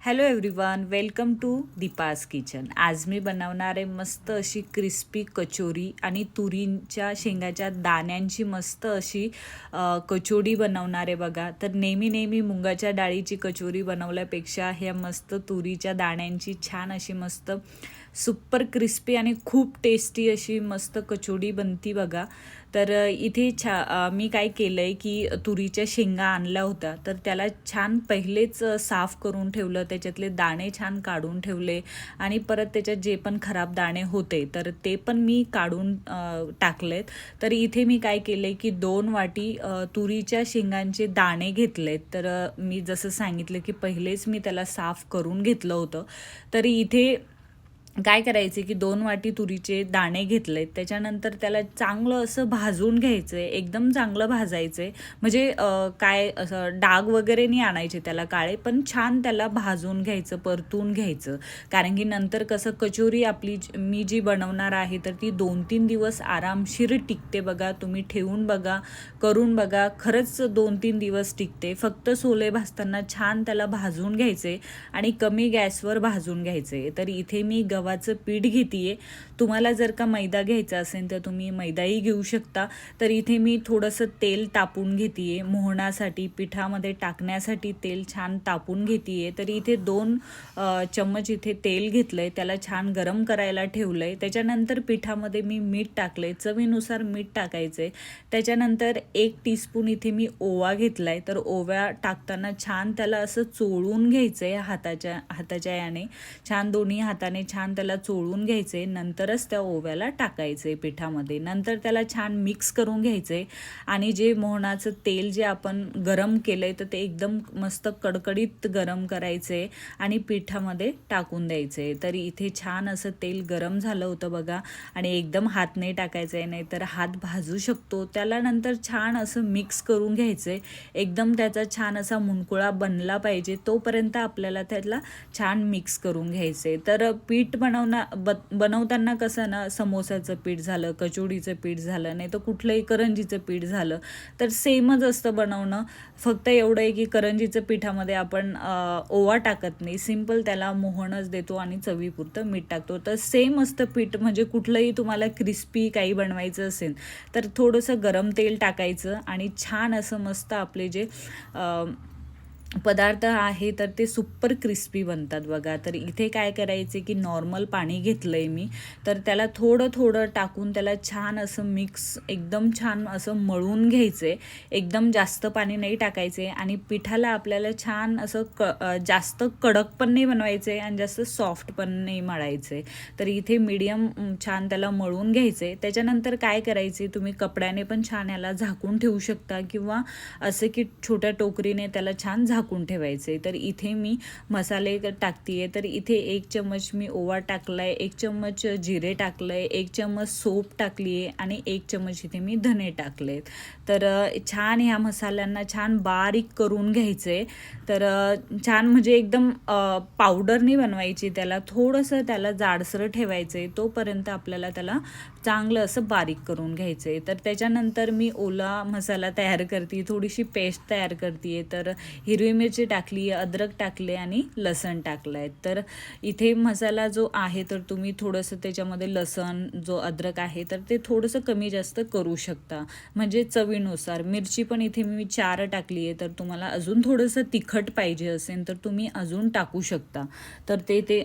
Hello everyone welcome to Deepa's kitchen आज मी बनवणार आहे मस्त अशी क्रिस्पी कचोरी आणि तुरींच्या शेंगाच्या दाण्यांची मस्त अशी कचोडी कचोरी बनवणार आहे बघा. तर नेहमी नेहमी मुंगाच्या डाळीची कचोरी बनवल्यापेक्षा ह्या मस्त तुरीच्या दाण्यांची छान अशी मस्त सुपर क्रिस्पी आणि खूप टेस्टी अशी मस्त कचोडी बनती बघा. तर इथे छा मी काय केलं आहे की तुरीच्या शेंगा आणल्या होत्या. तर त्याला छान पहिलेच साफ करून ठेवलं त्याच्यातले दाणे छान काढून ठेवले आणि परत त्याच्यात जे पण खराब दाणे होते तर ते पण मी काढून टाकलेत. तर इथे मी काय केलं आहे की दोन वाटी तुरीच्या शेंगांचे दाणे घेतलेत. तर मी जसं सांगितलं की पहिलेच मी त्याला साफ करून घेतलं होतं. तर इथे काय करायचे की दोन वाटी तुरीचे दाणे घेतलेत. त्याच्यानंतर त्याला चांगलं असं भाजून घ्यायचं आहे एकदम चांगलं भाजायचं आहे म्हणजे काय असं डाग वगैरे नाही आणायचे त्याला काळे पण छान त्याला भाजून घ्यायचं परतून घ्यायचं. कारण की नंतर कसं कचोरी आपली मी जी बनवणार आहे तर ती दोन तीन दिवस आरामशीर टिकते बघा. तुम्ही ठेवून बघा करून बघा. खरंच दोन तीन दिवस टिकते. फक्त सोले भाजताना छान त्याला भाजून घ्यायचे आणि कमी गॅसवर भाजून घ्यायचे तर इथे मी गव्हाचं पीठ घेते तुम्हाला जर का मैदा घ्यायचा असेल तर तुम्ही मैदाही घेऊ शकता. तर इथे मी थोडंसं तेल तापून घेते मोहणासाठी पिठामध्ये टाकण्यासाठी तेल छान तापून घेते तर इथे दोन चम्मच इथे तेल घेतलं आहे त्याला छान गरम करायला ठेवलं आहे त्याच्यानंतर पिठामध्ये मी मीठ टाकलं आहे चवीनुसार मीठ टाकायचं आहे त्याच्यानंतर एक टीस्पून इथे मी ओवा घेतला आहे तर ओव्या टाकताना छान त्याला असं चोळून घ्यायचं आहे हाताच्या हाताच्या याने. छान दोन्ही हाताने छान त्याला चोळून घ्यायचे नंतरच त्या ओव्याला टाकायचे पिठामध्ये. नंतर त्याला छान मिक्स करून घ्यायचे आणि जे मोहनाचं तेल जे आपण गरम केलं आहे तर ते एकदम मस्त कडकडीत गरम करायचे आणि पिठामध्ये टाकून द्यायचे. तर इथे छान असं तेल गरम झालं होतं बघा आणि एकदम हात नाही टाकायचं आहे नाही तर हात भाजू शकतो. त्याला नंतर छान असं मिक्स करून घ्यायचं. एकदम त्याचा छान असा मुंडकुळा बनला पाहिजे तोपर्यंत आपल्याला त्याला छान मिक्स करून घ्यायचे. तर पीठ बनवना ब बनवताना कसं ना समोसाचं पीठ झालं कचोडीचं पीठ झालं नाही तर कुठलंही करंजीचं पीठ झालं तर सेमच असतं बनवणं. फक्त एवढं आहे की करंजीचं पिठामध्ये आपण ओवा टाकत नाही. सिंपल त्याला मोहनच देतो आणि चवीपुरतं मीठ टाकतो. तर सेम असतं पीठ म्हणजे कुठलंही तुम्हाला क्रिस्पी काही बनवायचं असेल तर थोडंसं गरम तेल टाकायचं आणि छान असं मस्त आपले जे पदार्थ आहे तर ते सुपर क्रिस्पी बनतात बघा. तर इथे काय करायचे की नॉर्मल पाणी घेतलं आहे मी तर त्याला थोडं थोडं टाकून त्याला छान असं मिक्स एकदम छान असं मळून घ्यायचे. एकदम जास्त पाणी नाही टाकायचे आणि पिठाला आपल्याला छान असं क जास्त कडक पण नाही बनवायचे आणि जास्त सॉफ्ट पण नाही मळायचे. तर इथे मीडियम छान त्याला मळून घ्यायचे. त्याच्यानंतर काय करायचे तुम्ही कपड्याने पण छान याला झाकून ठेवू शकता किंवा असं की छोट्या टोकरीने त्याला छान झाकून ठेवायचे. तर इथे मी मसाले टाकते तर इथे एक चम्मच मी ओवा टाकला आहे एक चम्मच जिरे टाकलं आहे एक चम्मच सोप टाकली आहे आणि एक चम्मच इथे मी धने टाकले आहेत तर छान ह्या मसाल्यांना छान बारीक करून घ्यायचं. आहे तर छान म्हणजे एकदम पावडरनी बनवायची त्याला थोडंसं त्याला जाडसर ठेवायचं आहे तोपर्यंत आपल्याला त्याला चांगलं असं बारीक करून घ्यायचं आहे तर त्याच्यानंतर मी ओला मसाला तयार करते थोडीशी पेस्ट तयार करते. तर हिरवी मिरची टाकली अद्रक टाकले आणि लसण टाकलं आहे तर इथे मसाला जो आहे तर तुम्ही थोडंसं त्याच्यामध्ये लसण जो अद्रक आहे तर ते थोडंसं कमी जास्त करू शकता. म्हणजे चवी चवीनुसार. मिरची पण इथे मी चार टाकली आहे तर तुम्हाला अजून थोडंसं तिखट पाहिजे असेल तर तुम्ही अजून टाकू शकता. तर ते ते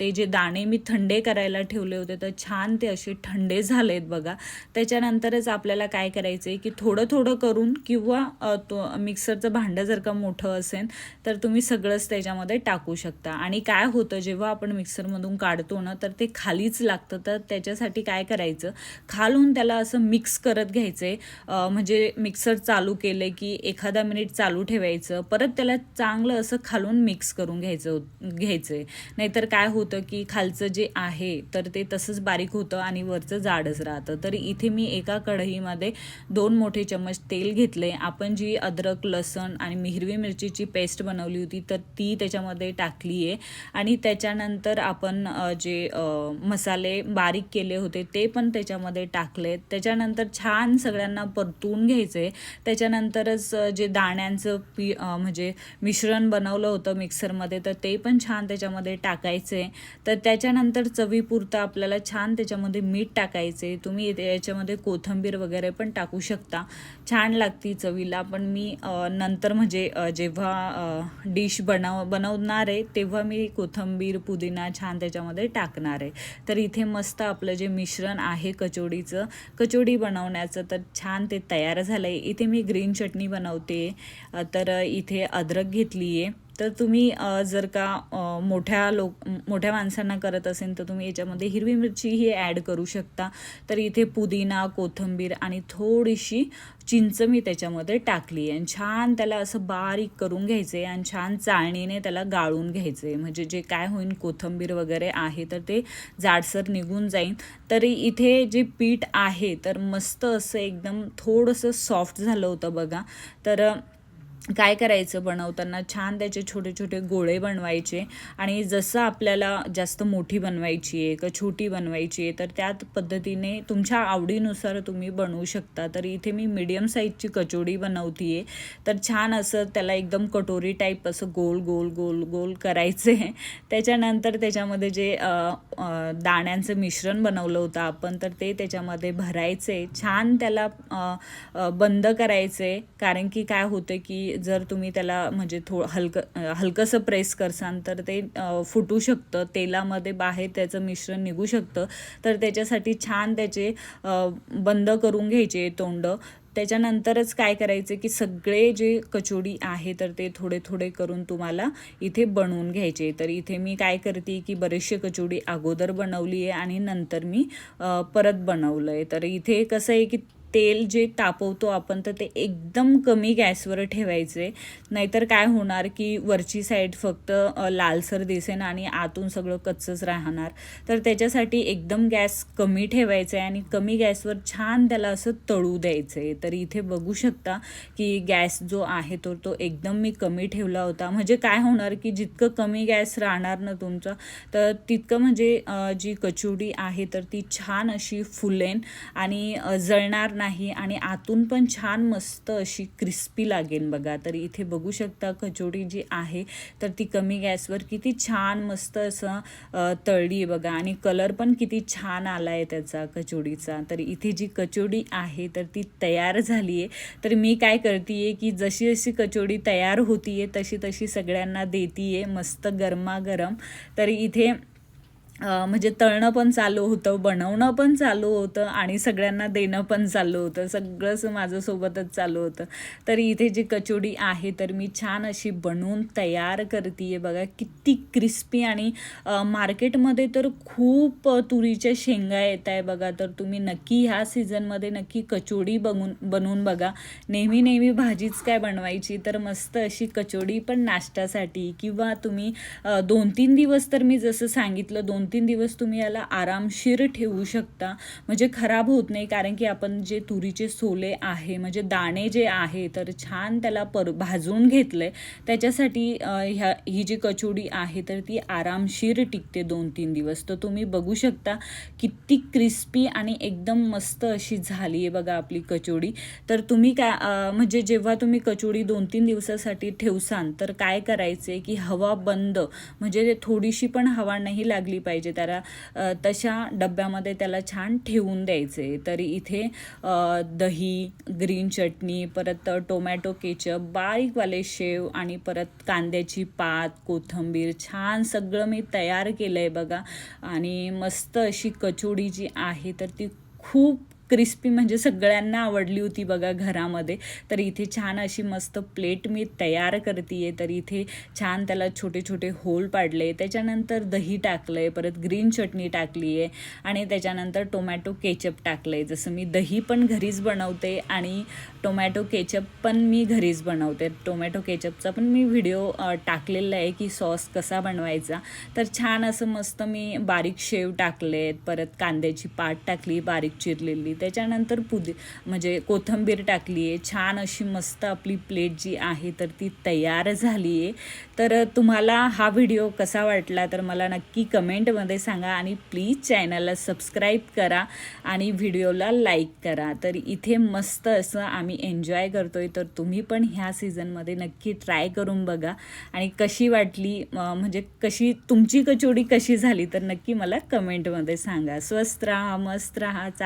ते जे दाणे मी थंडे करायला ठेवले होते तर छान ते असे थंडे झालेत बघा. त्याच्यानंतरच आपल्याला काय करायचं आहे की थोडं थोडं करून किंवा तो मिक्सरचं भांडं जर का मोठं असेल तर तुम्ही सगळंच त्याच्यामध्ये टाकू शकता. आणि काय होतं जेव्हा आपण मिक्सरमधून काढतो ना तर ते खालीच लागतं. तर त्याच्यासाठी काय करायचं खालून त्याला असं मिक्स करत घ्यायचं आहे म्हणजे मिक्सर चालू केलं की एखादा मिनिट चालू ठेवायचं परत त्याला चांगलं असं खालून मिक्स करून घ्यायचं होत- घ्यायचं. आहे नाहीतर काय होतं की खालचं जे आहे तर ते तसंच बारीक होतं आणि वरचं जाडच राहतं. तर इथे मी एका कढईमध्ये दोन मोठे चम्मच तेल घेतले. आपण जी अद्रक लसण आणि हिरवी मिरचीची पेस्ट बनवली होती तर ती त्याच्यामध्ये टाकली आहे. आणि त्याच्यानंतर आपण जे मसाले बारीक केले होते ते पण त्याच्यामध्ये टाकले त्याच्यानंतर छान सगळ्यांना परतून घ्यायचे. त्याच्यानंतरच जे दाण्यांचं पी म्हणजे मिश्रण बनवलं होतं मिक्सरमध्ये तर ते पण छान त्याच्यामध्ये टाकायचे. तर त्याच्यानंतर चवीपुरतं आपल्याला छान त्याच्यामध्ये मीठ टाकायचे. तुम्ही याच्यामध्ये कोथिंबीर वगैरे पण टाकू शकता. छान लागती चवीला. पण मी नंतर म्हणजे जेव्हा डिश बनव बनवणार आहे तेव्हा मी कोथिंबीर पुदिना छान त्याच्यामध्ये टाकणार आहे. तर इथे मस्त आपलं जे मिश्रण आहे कचोडीचं कचोडी बनवण्याचं तर छान ते तयार झालं आहे इथे मी ग्रीन चटणी बनवते. तर इथे अद्रक घेतली आहे तर तुम्ही जर का मोठ्या लोक मोठ्या माणसांना करत असेल तर तुम्ही याच्यामध्ये हिरवी मिरचीही ॲड करू शकता. तर इथे पुदिना कोथिंबीर आणि थोडीशी चिंच मी त्याच्यामध्ये टाकली आहे. आणि छान त्याला असं बारीक करून घ्यायचे आणि छान चाळणीने त्याला गाळून घ्यायचे म्हणजे जे काय होईल कोथिंबीर वगैरे आहे तर ते जाडसर निघून जाईल तरी इथे जे पीठ आहे तर मस्त असं एकदम थोडंसं सॉफ्ट झालं होतं बघा. तर काय करायचं बनवताना? छान त्याचे छोटे छोटे गोळे बनवायचे आणि जसं आपल्याला जास्त मोठी बनवायची आहे का छोटी बनवायची आहे तर त्यात पद्धतीने तुमच्या आवडीनुसार तुम्ही बनवू शकता. तर इथे मी मिडियम साईजची कचोडी बनवते आहे तर छान असं त्याला एकदम कटोरी टाईप असं गोल गोल गोल गोल करायचे. त्याच्यानंतर त्याच्यामध्ये जे दाण्यांचं मिश्रण बनवलं होतं आपण तर ते त्याच्यामध्ये भरायचे. छान त्याला बंद करायचे. कारण की काय होतं की जर तुम्ही त्याला म्हणजे थोडं हलकं हलकंसं प्रेस करसान तर ते फुटू शकतं. तेलामध्ये बाहेर त्याचं मिश्रण निघू शकतं. तर त्याच्यासाठी छान त्याचे बंद करून घ्यायचे तोंड. त्याच्यानंतरच काय करायचे की सगळे जे कचोडी आहे तर ते थोडे थोडे करून तुम्हाला इथे बनवून घ्यायचे. तर इथे मी काय करते की बरेचसे कचोडी अगोदर बनवली आहे आणि नंतर मी परत बनवलं आहे तर इथे कसं आहे की तेल जे तापवतो आपण तर ते एकदम कमी गॅसवर ठेवायचे. नाहीतर काय होणार की वरची साईड फक्त लालसर दिसेन आणि आतून सगळं कच्चंच राहणार. तर त्याच्यासाठी एकदम गॅस कमी ठेवायचा आहे आणि कमी गॅसवर छान त्याला असं तळू द्यायचं आहे. तर इथे बघू शकता की गॅस जो आहे तो तो एकदम मी कमी ठेवला होता. म्हणजे काय होणार की जितकं कमी गॅस राहणार ना तुमचा तर तितकं म्हणजे जी कचोडी आहे तर ती छान अशी फुलेन आणि जळणार नाही. नाही आणि आतून पण छान मस्त अशी क्रिस्पी लागेल बघा. तर इथे बघू शकता कचोडी जी आहे तर ती कमी गॅसवर किती छान मस्त असं तळली आहे बघा. आणि कलर पण किती छान आला आहे त्याचा कचोडीचा तर इथे जी कचोडी आहे तर ती तयार झाली आहे. तर मी काय करते आहे की जशी जशी कचोडी तयार होती आहे तशी तशी सगळ्यांना देते आहे मस्त गरमागरम. तर इथे म्हणजे तळणं पण चालू होतं बनवणं पण चालू होतं आणि सगळ्यांना देणं पण चालू होतं. सगळंच माझ्यासोबतच चालू होतं. तर इथे जी कचोडी आहे तर मी छान अशी बनवून तयार करते आहे बघा. किती क्रिस्पी आणि मार्केटमध्ये तर खूप तुरीच्या शेंगा येत आहे बघा. तर तुम्ही नक्की ह्या सीझनमध्ये नक्की कचोडी बघून बनवून बघा. नेहमी नेहमी भाजीच काय बनवायची? तर मस्त अशी कचोडी पण नाश्त्यासाठी किंवा तुम्ही दोन तीन दिवस तर मी जसं सांगितलं दोन तीन दिवस तुम्ही याला आरामशीर ठेवू शकता. म्हणजे खराब होत नाही कारण की आपण जे तुरीचे सोले आहे म्हणजे दाणे जे आहे तर छान त्याला पर भाजून आहे त्याच्यासाठी ह्या ही जी कचोडी आहे तर ती आरामशीर टिकते दोन तीन दिवस. तर तुम्ही बघू शकता किती क्रिस्पी आणि एकदम मस्त अशी झाली आहे बघा आपली कचोडी. तर तुम्ही काय म्हणजे जेव्हा तुम्ही कचोडी दोन तीन दिवसासाठी ठेवसान तर काय करायचे की हवा बंद म्हणजे थोडीशी पण हवा नाही लागली पाहिजे. पाहिजे. त्याला तशा डब्यामध्ये त्याला छान ठेवून द्यायचे. तरी इथे दही ग्रीन चटणी परत टोमॅटो केचप बारीकवाले शेव आणि परत कांद्याची पात कोथिंबीर छान सगळं मी तयार केलं आहे बघा. आणि मस्त अशी कचोडी जी आहे तर ती खूप क्रिस्पी म्हणजे सगळ्यांना आवडली होती बघा घरामध्ये. तर इथे छान अशी मस्त प्लेट मी तयार करते आहे तर इथे छान त्याला छोटे छोटे होल पाडले. त्याच्यानंतर दही टाकलं आहे परत ग्रीन चटणी टाकली आहे आणि त्याच्यानंतर टोमॅटो केचप टाकलं आहे जसं मी दही पण घरीच बनवते आणि टोमॅटो केचप पण मी घरीच बनवते. टोमॅटो केचपचा पण मी व्हिडिओ टाकलेला आहे की सॉस कसा बनवायचा. तर छान असं मस्त मी बारीक शेव टाकलेत परत कांद्याची पाट टाकली बारीक चिरलेली त्याच्यानंतर पुदी म्हणजे कोथिंबीर टाकली आहे छान अशी मस्त आपली प्लेट जी आहे तर ती तयार झाली आहे तर तुम्हाला हा व्हिडिओ कसा वाटला तर मला नक्की कमेंटमध्ये सांगा आणि प्लीज चॅनलला सबस्क्राईब करा आणि व्हिडिओला लाईक करा. तर इथे मस्त असं आम्ही एन्जॉय करतो आहे तर तुम्ही पण ह्या सीझनमध्ये नक्की ट्राय करून बघा. आणि कशी वाटली म्हणजे कशी तुमची कचोडी कशी झाली तर नक्की मला कमेंटमध्ये सांगा. स्वस्त राहा मस्त राहा